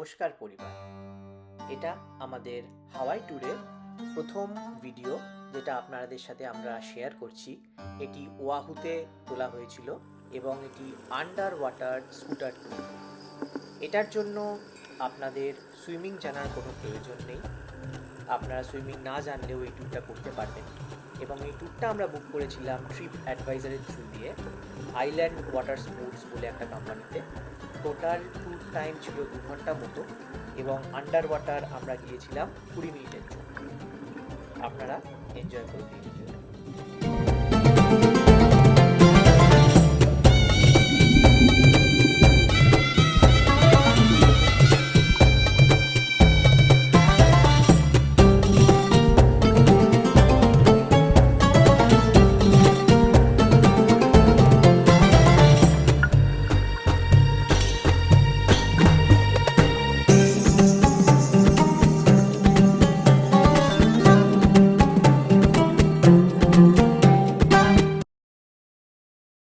নমস্কার পরিবার। এটা আমাদের হাওয়াই ট্যুরের প্রথম ভিডিও যেটা আপনাদের সাথে আমরা শেয়ার করছি। এটি ওয়াহুতে তোলা হয়েছিল এবং এটি আন্ডার ওয়াটার স্কুটার ট্যুর এটার জন্য আপনাদের সুইমিং জানার কোনো প্রয়োজন নেই। আপনারা সুইমিং না জানলেও এই ট্যুরটা করতে পারবেন। এবং এই ট্যুরটা আমরা বুক করেছিলাম ট্রিপ অ্যাডভাইজারের থ্রু দিয়ে আইল্যান্ড ওয়াটার স্পোর্টস বলে একটা কোম্পানিতে টোটাল ট্যুর টাইম ছিল দু ঘণ্টা মতো এবং আন্ডার ওয়াটার আমরা গিয়েছিলাম কুড়ি মিনিটের জন্য। আপনারা এনজয় করুন